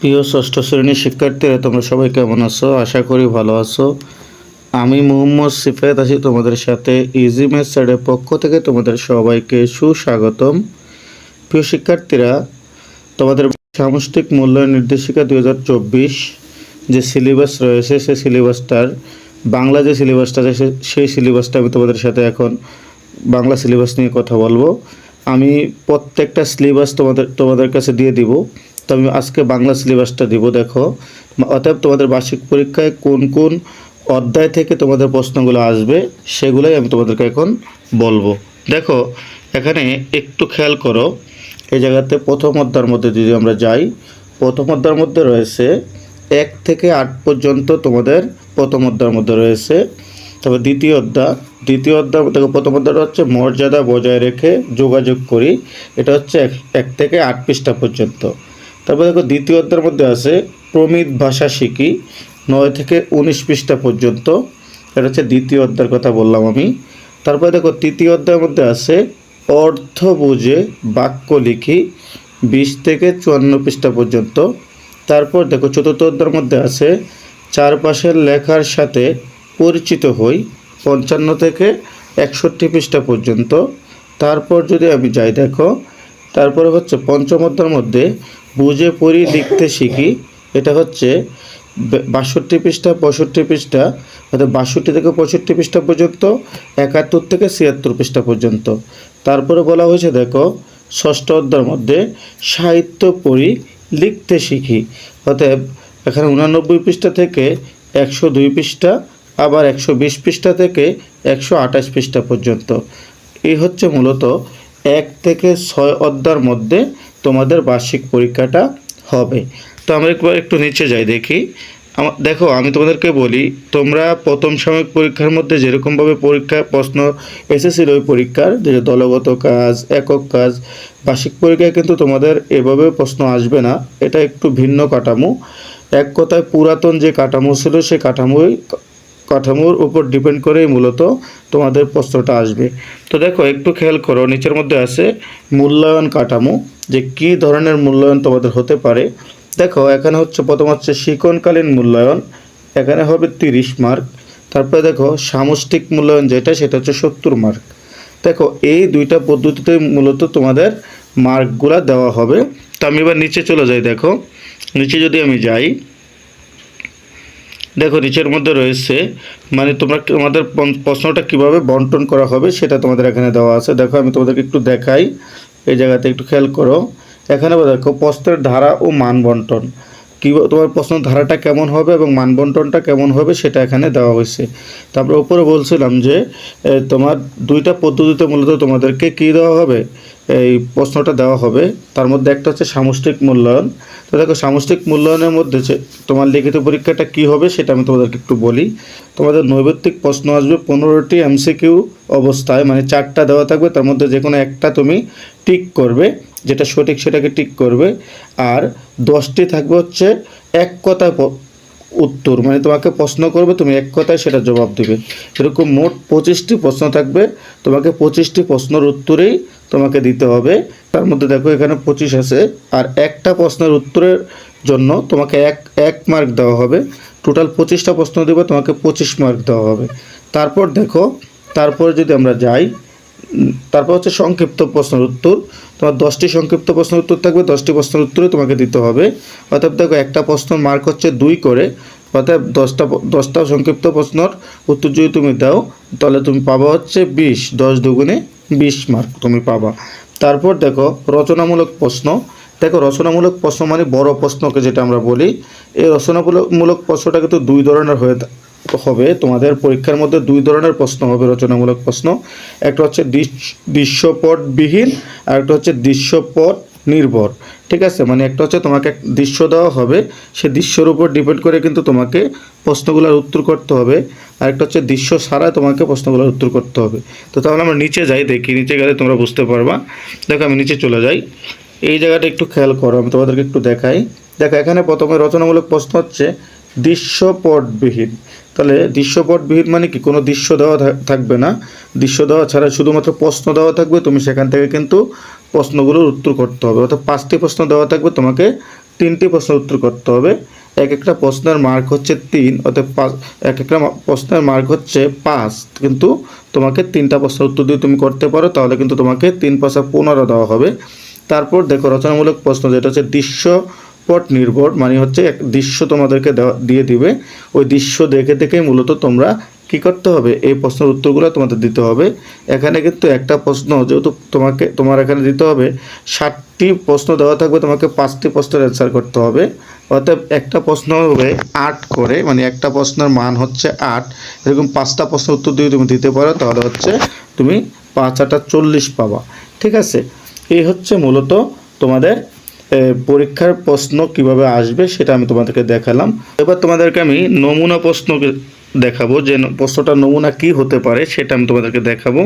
প্রিয় ষষ্ঠ শ্রেণির শিক্ষার্থীরা, তোমরা সবাই কেমন আছো? আশা করি ভালো আছো। আমি মোহাম্মদ সিফাত আছি তোমাদের সাথে ইজি ম্যাথ স্যারের পক্ষ থেকে তোমাদের সবাইকে সুস্বাগতম। প্রিয় শিক্ষার্থীরা, তোমাদের সামষ্টিক মূল্যায়ন নির্দেশিকা দুই হাজার চব্বিশ যে সিলেবাস রয়েছে, সেই সিলেবাসটার বাংলা যে সিলেবাসটা আছে সেই সিলেবাসটা আমি তোমাদের সাথে এখন বাংলা সিলেবাস নিয়ে কথা বলব। আমি প্রত্যেকটা সিলেবাস তোমাদের তোমাদের কাছে দিয়ে দিব। তো আমি আজকে বাংলা সিলেবাসটা দিব, দেখো। অতএব তোমাদের বার্ষিক পরীক্ষায় কোন কোন অধ্যায় থেকে তোমাদের প্রশ্নগুলো আসবে, সেগুলোই আমি তোমাদেরকে এখন বলব। দেখো, এখানে একটু খেয়াল করো, এই জায়গাতে প্রথম অধ্যায়ের মধ্যে যদি আমরা যাই, প্রথম অধ্যায়ের মধ্যে রয়েছে এক থেকে আট পর্যন্ত তোমাদের প্রথম অধ্যায়ের মধ্যে রয়েছে। তবে দ্বিতীয় অধ্যায় দ্বিতীয় অধ্যায়, দেখো, প্রথম অধ্যায়টা হচ্ছে মর্যাদা বজায় রেখে যোগাযোগ করি, এটা হচ্ছে এক থেকে আট পৃষ্ঠা পর্যন্ত। তারপর দেখো দ্বিতীয় অধ্যায়ের মধ্যে আছে, প্রমিত ভাষা শিখি, নয় থেকে উনিশ পৃষ্ঠা পর্যন্ত। এটা হচ্ছে দ্বিতীয় অধ্যায়ের কথা বললাম আমি। তারপরে দেখো তৃতীয় অধ্যায়ের মধ্যে আছে, অর্থ বুঝে বাক্য লিখি, বিশ থেকে চুয়ান্ন পৃষ্ঠা পর্যন্ত। তারপর দেখো চতুর্থ অধ্যায়ের মধ্যে আছে, চারপাশের লেখার সাথে পরিচিত হই, পঞ্চান্ন থেকে একষট্টি পৃষ্ঠা পর্যন্ত। তারপর যদি আমি যাই দেখো তারপরে হচ্ছে পঞ্চম অধ্যায়ের মধ্যে বুঝে পড়ি, লিখতে শিখি। এটা হচ্ছে বাষট্টি পৃষ্ঠা, পঁয়ষট্টি পৃষ্ঠা, অর্থাৎ বাষট্টি থেকে পঁয়ষট্টি পৃষ্ঠা পর্যন্ত, একাত্তর থেকে ছিয়াত্তর পৃষ্ঠা পর্যন্ত। তারপরে বলা হয়েছে, দেখো, ষষ্ঠ অধ্যায়ের মধ্যে সাহিত্য পড়ি, লিখতে শিখি। অতএব এখানে উনানব্বই পৃষ্ঠা থেকে একশো দুই পৃষ্ঠা, আবার একশো বিশ পৃষ্ঠা থেকে একশো আঠাশ পৃষ্ঠা পর্যন্ত। এই হচ্ছে মূলত এক থেকে ছয় অধ্যায়ের মধ্যে তোমাদের বার্ষিক পরীক্ষাটা হবে। তো আমরা একবার একটু নিচে যাই, দেখি। দেখো, আমি তোমাদেরকে বলি, তোমরা প্রথম সাময়িক পরীক্ষার মধ্যে যেরকমভাবে পরীক্ষা, প্রশ্ন এসেছিল ওই পরীক্ষার, যে দলগত কাজ, একক কাজ, বার্ষিক পরীক্ষায় কিন্তু তোমাদের এভাবে প্রশ্ন আসবে না। এটা একটু ভিন্ন কাঠামো। এক কথায় পুরাতন যে কাঠামো ছিল সেই কাঠামোই কাঠামোর উপর ডিপেন্ড করেই মূলত তোমাদের প্রশ্নটা আসবে। তো দেখো, একটু খেয়াল করো, নিচের মধ্যে আছে মূল্যায়ন কাঠামো, যে কী ধরনের মূল্যায়ন তোমাদের হতে পারে। দেখো, এখানে হচ্ছে প্রথম হচ্ছে শিকনকালীন মূল্যায়ন, এখানে হবে তিরিশ মার্ক। তারপরে দেখো, সামষ্টিক মূল্যায়ন যেটা, সেটা হচ্ছে সত্তর মার্ক। দেখো, এই দুইটা পদ্ধতিতে মূলত তোমাদের মার্কগুলা দেওয়া হবে। তো আমি এবার নিচে চলে যাই, দেখো। নিচে যদি আমি যাই দেখো, নিচের মধ্যে রয়েছে মানে তোমরা তোমাদের প্রশ্নটা কীভাবে বন্টন করা হবে সেটা তোমাদের এখানে দেওয়া আছে। দেখো, আমি তোমাদেরকে একটু দেখাই, এই জায়গাতে একটু খেয়াল করো। এখানে দেখো, প্রশ্নের ধারা ও মান বন্টন। কী তোমার প্রশ্নের ধারাটা কেমন হবে এবং মান বন্টনটা কেমন হবে সেটা এখানে দেওয়া হয়েছে। তারপরে উপরে বলছিলাম যে তোমার দুইটা পদ্ধতিতে মূলত তোমাদেরকে কী দেওয়া হবে? এই প্রশ্নটা দেওয়া হবে। তার মধ্যে একটা হচ্ছে সামষ্টিক মূল্যায়ন। তো দেখো, সামষ্টিক মূল্যায়নের মধ্যে তোমার লিখিত পরীক্ষাটা কি হবে সেটা আমি তোমাদেরকে একটু বলি। তোমাদের নৈবেত্তিক প্রশ্ন আসবে পনেরোটি এমসিকিউ অবস্থায় মানে চারটা দেওয়া থাকবে। তার মধ্যে যে কোনো একটা তুমি টিক করবে, যেটা সঠিক সেটাকে টিক করবে। আর দশটি থাকবে হচ্ছে এক কথায় উত্তর মানে তোমাকে প্রশ্ন করবে, তুমি এক কথায় সেটা জবাব দেবে। এরকম মোট পঁচিশটি প্রশ্ন থাকবে। তোমাকে পঁচিশটি প্রশ্নের উত্তরেই তোমাকে দিতে হবে। তার মধ্যে দেখো, এখানে পঁচিশ আছে। আর একটা প্রশ্নের উত্তরের জন্য তোমাকে এক এক মার্ক দেওয়া হবে। টোটাল পঁচিশটা প্রশ্ন দেবে, তোমাকে পঁচিশ মার্ক দেওয়া হবে। তারপর দেখো, তারপরে যদি আমরা যাই তারপর হচ্ছে সংক্ষিপ্ত প্রশ্নের উত্তর। তোমার দশটি সংক্ষিপ্ত প্রশ্নের উত্তর থাকবে, দশটি প্রশ্নের উত্তরে তোমাকে দিতে হবে। অর্থাৎ দেখো, একটা প্রশ্ন মার্ক হচ্ছে দুই করে। অর্থাৎ দশটা দশটা সংক্ষিপ্ত প্রশ্নর উত্তর যদি তুমি দাও, তাহলে তুমি পাবা হচ্ছে বিশ, দশ দুগুণে বিশ মার্ক তুমি পাবা। তারপর দেখো, রচনামূলক প্রশ্ন। দেখো, রচনামূলক প্রশ্ন মানে বড় প্রশ্নকে যেটা আমরা বলি, এই রচনামূলক প্রশ্নটা কিন্তু দুই ধরনের হয়ে হবে। তোমাদের পরীক্ষার মধ্যে দুই ধরনের প্রশ্ন হবে রচনামূলক প্রশ্ন। একটা হচ্ছে দৃশ- দৃশ্যপটবিহীন আর একটা হচ্ছে দৃশ্যপট নির্ভর ঠিক আছে? মানে একটা হচ্ছে তোমাকে এক দৃশ্য দেওয়া হবে। সে দৃশ্যর উপর ডিপেন্ড করে কিন্তু তোমাকে প্রশ্নগুলোর উত্তর করতে হবে। আর একটা হচ্ছে দৃশ্য ছাড়া তোমাকে প্রশ্নগুলোর উত্তর করতে হবে। তো তাহলে আমরা নিচে যাই, দেখি। নিচে গেলে তোমরা বুঝতে পারবা। দেখো, আমি নিচে চলে যাই। এই জায়গাটা একটু খেয়াল করো, আমি তোমাদেরকে একটু দেখাই। দেখো, এখানে প্রথমে রচনামূলক প্রশ্ন হচ্ছে দৃশ্যপটবিহীন তাহলে দৃশ্যপটবিহীন মানে কি? কোনো দৃশ্য দেওয়া থাক- থাকবে না। দৃশ্য দেওয়া ছাড়া শুধুমাত্র প্রশ্ন দেওয়া থাকবে। তুমি সেখান থেকে কিন্তু প্রশ্নগুলোর উত্তর করতে হবে। অর্থাৎ পাঁচটি প্রশ্ন দেওয়া থাকবে তোমাকে তিনটি প্রশ্ন উত্তর করতে হবে। এক একটা প্রশ্নের মার্ক হচ্ছে তিন অর্থাৎ পাঁচ, এক একটা প্রশ্নের মার্ক হচ্ছে পাঁচ। কিন্তু তোমাকে তিনটা প্রশ্নের উত্তর দিয়ে তুমি করতে পারো, তাহলে কিন্তু তোমাকে তিন পাশা পনেরো দেওয়া হবে। তারপর দেখো, রচনামূলক প্রশ্ন, যেটা হচ্ছে দৃশ্যপট নির্ভর মানে হচ্ছে এক দৃশ্য তোমাদেরকে দিয়ে দিবে। ওই দৃশ্য দেখে দেখেই মূলত তোমরা কি করতে হবে? এই প্রশ্নের উত্তরগুলো তোমাদের দিতে হবে। এখানে কিন্তু একটা প্রশ্ন, যেহেতু তোমাকে, তোমার এখানে দিতে হবে, ষাটটি প্রশ্ন দেওয়া থাকবে, তোমাকে পাঁচটি প্রশ্নের অ্যান্সার করতে হবে। অর্থাৎ একটা প্রশ্ন হবে আট করে মানে একটা প্রশ্নের মান হচ্ছে আট। এরকম পাঁচটা প্রশ্নের উত্তর দিয়ে তুমি দিতে পারো, তাহলে হচ্ছে তুমি পাঁচ আটা চল্লিশ পাবা। ঠিক আছে? এই হচ্ছে মূলত তোমাদের পরীক্ষার প্রশ্ন কীভাবে আসবে সেটা আমি তোমাদেরকে দেখালাম। এবার তোমাদেরকে আমি নমুনা প্রশ্ন দেখাবো যে প্রশ্নটার নমুনা কি হতে পারে সেটা আমি তোমাদেরকে দেখাবো।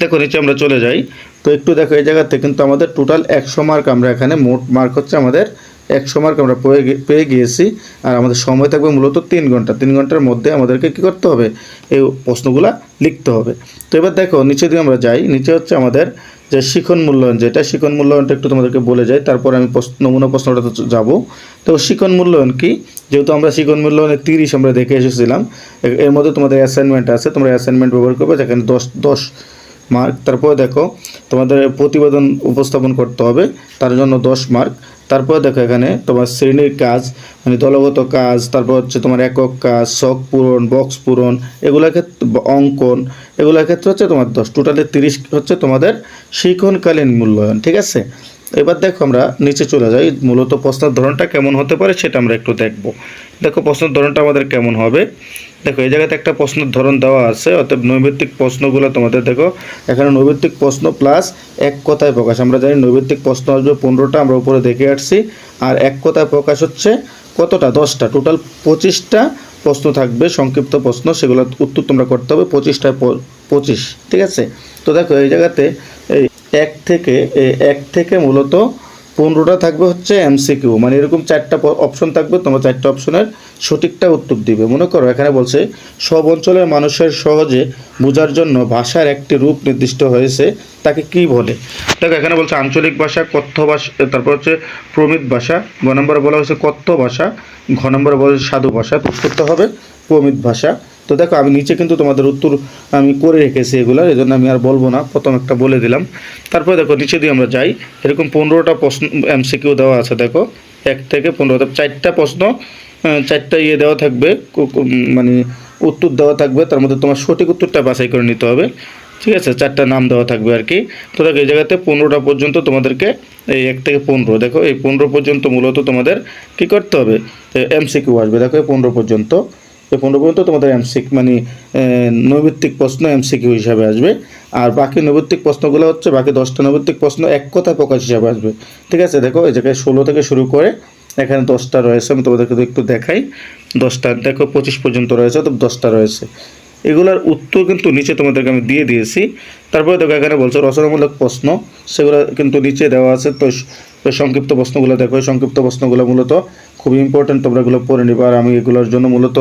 দেখো, নিচে আমরা চলে যাই। তো একটু দেখো, এই জায়গাতে কিন্তু আমাদের টোটাল একশো মার্ক আমরা এখানে মোট মার্ক হচ্ছে আমাদের একশো মার্ক আমরা পেয়ে গিয়েছি। আর আমাদের সময় থাকবে মূলত তিন ঘণ্টা। তিন ঘণ্টার মধ্যে আমাদেরকে কি করতে হবে? এই প্রশ্নগুলা লিখতে হবে। তো এবার দেখো, নিচে দিয়ে আমরা যাই। নিচে হচ্ছে আমাদের যে শিখন মূল্যায়ন, যেটা শিখন মূল্যায়নটা একটু তোমাদেরকে বলে যাই, তারপর আমি নমুনা প্রশ্নটা যাব। তো শিখন মূল্যায়ন কি? যেহেতু আমরা শিখন মূল্যায়নে তিরিশ আমরা দেখে এসেছিলাম এর মধ্যে তোমাদের অ্যাসাইনমেন্ট আছে, তোমরা অ্যাসাইনমেন্ট ব্যবহার করবে, যেখানে দশ দশ মার্ক তারপরে দেখো, তোমাদের প্রতিবেদন উপস্থাপন করতে হবে, তার জন্য দশ মার্ক তারপরে দেখো এখানে তোমার শ্রেণির কাজ মানে দলগত কাজ, তারপর হচ্ছে তোমার একক কাজ, শখ পূরণ, বক্স পূরণ, এগুলোর ক্ষেত্রে অঙ্কন, এগুলোর ক্ষেত্রে হচ্ছে তোমার দশ টোটালে তিরিশ হচ্ছে তোমাদের শিক্ষণকালীন মূল্যায়ন, ঠিক আছে? এবার দেখো আমরা নিচে চলে যাই। মূলত প্রশ্নের ধরনটা কেমন হতে পারে সেটা আমরা একটু দেখব। দেখো প্রশ্নের ধরনটা আমাদের কেমন হবে? দেখো, এই জায়গাতে একটা প্রশ্নের ধরন দেওয়া আছে অর্থাৎ নৈবেত্তিক প্রশ্নগুলো তোমাদের দেখো। এখানে নৈবেত্তিক প্রশ্ন প্লাস এক কথায় প্রকাশ। আমরা জানি নৈবেত্তিক প্রশ্ন আসবে পনেরোটা, আমরা উপরে দেখে আসছি। আর এক কথায় প্রকাশ হচ্ছে কতটা? দশটা। টোটাল পঁচিশটা প্রশ্ন থাকবে, সংক্ষিপ্ত প্রশ্ন, সেগুলো উত্তর তোমরা করতে হবে। পঁচিশটায় পঁচিশ, ঠিক আছে? তো দেখো, এই জায়গাতে এক থেকে এক থেকে মূলত পনেরোটা থাকবে হচ্ছে এমসিকিউ মানে এরকম চারটা অপশন থাকবে, তোমরা চারটা অপশনের সঠিকটা উত্তর দিবে। মনে করো, এখানে বলছে, সব অঞ্চলের মানুষের সহজে বোঝার জন্য ভাষার একটি রূপ নির্দিষ্ট হয়েছে, তাকে কি বলে? দেখো, এখানে বলছে আঞ্চলিক ভাষা, কথ্য ভাষা তারপর হচ্ছে প্রমিত ভাষা, গ নম্বরে বলা হয়েছে কথ্য ভাষা, ঘ নম্বরে বলা হয়েছে সাধু ভাষা করতে হবে প্রমিত ভাষা। তো দেখো, আমি নিচে কিন্তু তোমাদের উত্তর আমি করে রেখেছি এগুলো, এই জন্য আমি আর বলব না। প্রথম একটা বলে দিলাম। তারপরে দেখো, নিচে দিয়ে আমরা যাই। এরকম পনেরোটা প্রশ্ন এমসিকিউ দেওয়া আছে, দেখো। এক থেকে পনেরো চারটা প্রশ্ন চারটা ইয়ে দেওয়া থাকবে মানে উত্তর দেওয়া থাকবে, তার মধ্যে তোমার সঠিক উত্তরটা বাছাই করে নিতে হবে। ঠিক আছে? চারটা নাম দেওয়া থাকবে আর কি। তো দেখো, এই জায়গাতে পনেরোটা পর্যন্ত তোমাদেরকে এই এক থেকে পনেরো, দেখো, এই পনেরো পর্যন্ত মূলত তোমাদের কি করতে হবে? এমসিকিউ আসবে, দেখো, এই পনেরো পর্যন্ত। এই পনেরো পর্যন্ত তোমাদের এমসিক মানে আহ, নৈমিত্তিক প্রশ্ন এমসিকিউ হিসাবে আসবে। আর বাকি নৈমিত্তিক প্রশ্নগুলো হচ্ছে বাকি দশটা নৈমিত্তিক প্রশ্ন এক কথায় প্রকাশ হিসাবে আসবে। ঠিক আছে? দেখো এই জায়গায় ষোলো থেকে শুরু করে এখানে দশটা রয়েছে আমি তোমাদেরকে একটু দেখাই। দশটা দেখো পঁচিশ পর্যন্ত রয়েছে তো দশটা রয়েছে। এগুলোর উত্তর কিন্তু নিচে তোমাদেরকে আমি দিয়ে দিয়েছি। তারপরে দেখো এখানে বলছো রচনামূলক প্রশ্ন সেগুলো কিন্তু নিচে দেওয়া আছে। তো সংক্ষিপ্ত প্রশ্নগুলো দেখো সংক্ষিপ্ত প্রশ্নগুলো মূলত খুব ইম্পর্ট্যান্ট তোমরা এগুলো পড়ে নিবে। আর আমি এগুলোর জন্য মূলত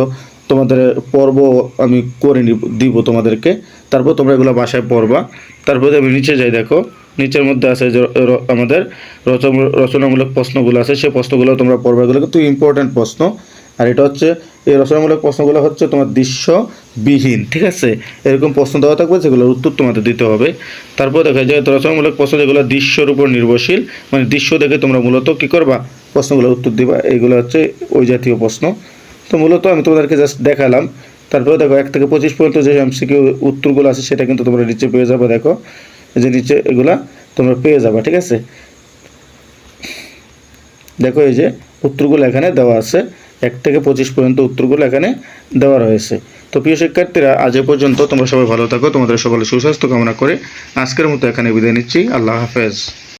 তোমাদের পর্ব আমি করে দিব তোমাদেরকে। তারপর তোমরা এগুলো বাসায় পড়বা। তারপরে আমি নিচে যাই, দেখো। নিচের মধ্যে আছে যে আমাদের রচনা- রচনামূলক প্রশ্নগুলো আছে। সেই প্রশ্নগুলো তোমরা পড়বে। এগুলো কিন্তু ইম্পর্ট্যান্ট প্রশ্ন। আর এটা হচ্ছে, এই রচনামূলক প্রশ্নগুলো হচ্ছে তোমার দৃশ্যবিহীন, ঠিক আছে? এরকম প্রশ্ন দেওয়া থাকবে, যেগুলোর উত্তর তোমাদের দিতে হবে। তারপর দেখা যায়, রচনামূলক প্রশ্ন যেগুলো দৃশ্যর উপর নির্ভরশীল মানে দৃশ্য দেখে তোমরা মূলত কী করবা? প্রশ্নগুলোর উত্তর দিবা। এইগুলো হচ্ছে ওই জাতীয় প্রশ্ন। তো মূলত আমি তোমাদেরকে জাস্ট দেখালাম। তারপরে দেখো, এক থেকে পঁচিশ পর্যন্ত যে এমসিকিউ উত্তরগুলো আছে, সেটা কিন্তু তোমরা নিচে পেয়ে যাবে, দেখো। যে নিচে এগুলা তোমরা পেয়ে যাবে, ঠিক আছে? দেখো এই যে উত্তরগুলো এখানে দেওয়া আছে। এক থেকে পঁচিশ পর্যন্ত উত্তরগুলো এখানে দেওয়া রয়েছে। তো প্রিয় শিক্ষার্থীরা, আজ পর্যন্ত তোমরা সবাই ভালো থাকো। তোমাদের সকলে সুস্বাস্থ্য কামনা করে আজকের মতো এখানে বিদায় নিচ্ছি। আল্লাহ হাফেজ।